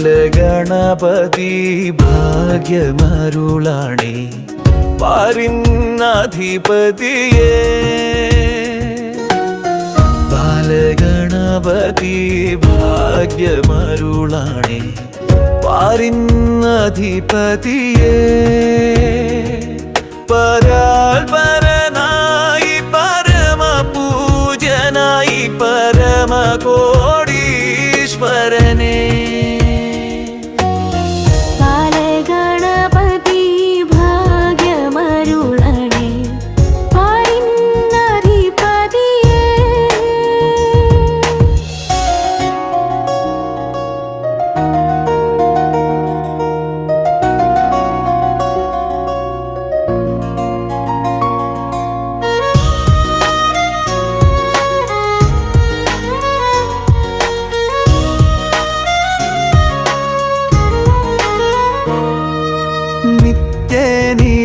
ബാലഗണപതി ഭാഗ്യമരുളാണി. പാരിന്നധിപതിയേ ബാലഗണപതി ഭാഗ്യമരുളാണി. പാരിന്നധിപതിയേ പരാൽ പരനായി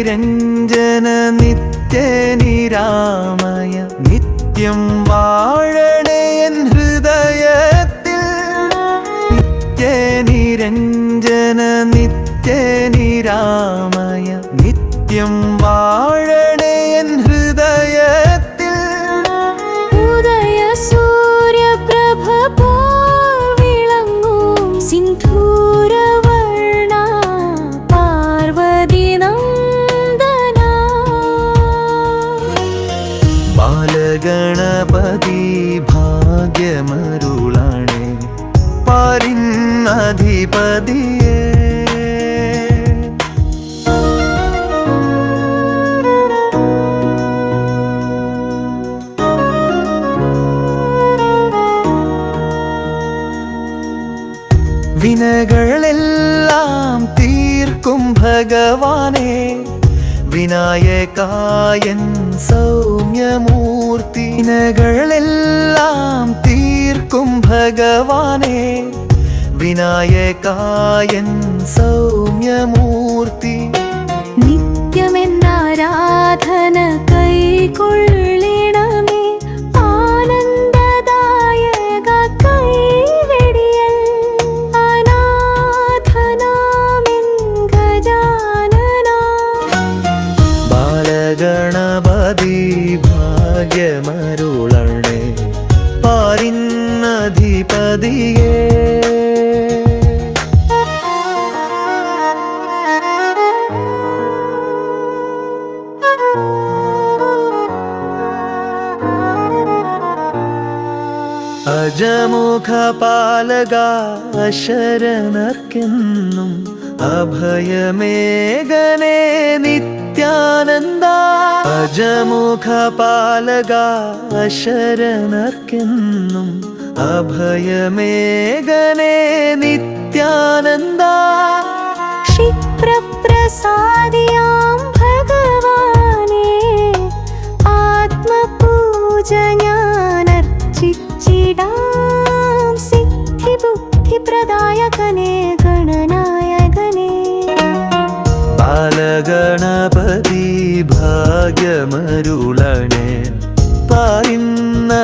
നിത്യനിരഞ്ജന നിത്യനിരാമയ നിത്യം വാഴണേ നിത്യ ഹൃദയത്തിൽ. നിത്യനിരഞ്ജന നിത്യനിരാമയ നിത്യം വാഴണേ வினைகள் எல்லாம் தீர்க்கும் பகவானே. விநாயகாயன் சௌமியமூர்த்தி வினைகள் எல்லாம் தீர்க்கும் பகவானே. விநாயகாயன் சௌமியமூர்த்தி അജമുഖ പാലക ശരണർക്കെന്നും അഭയമേകനേ നിത്യാനന്ദ അജമുഖ പാലക ശരണർക്കെന്നും അഭയമേകനേ നിത്യാനന്ദ ക്ഷിപ്രപ്രസാദിയാം സിദ്ധിബുദ്ധിപ്രദായകനേ ഗണനായകനേ. ബാലഗണപതി ഭാഗ്യമരുളണേ. പാരിന്നധിപതിയേ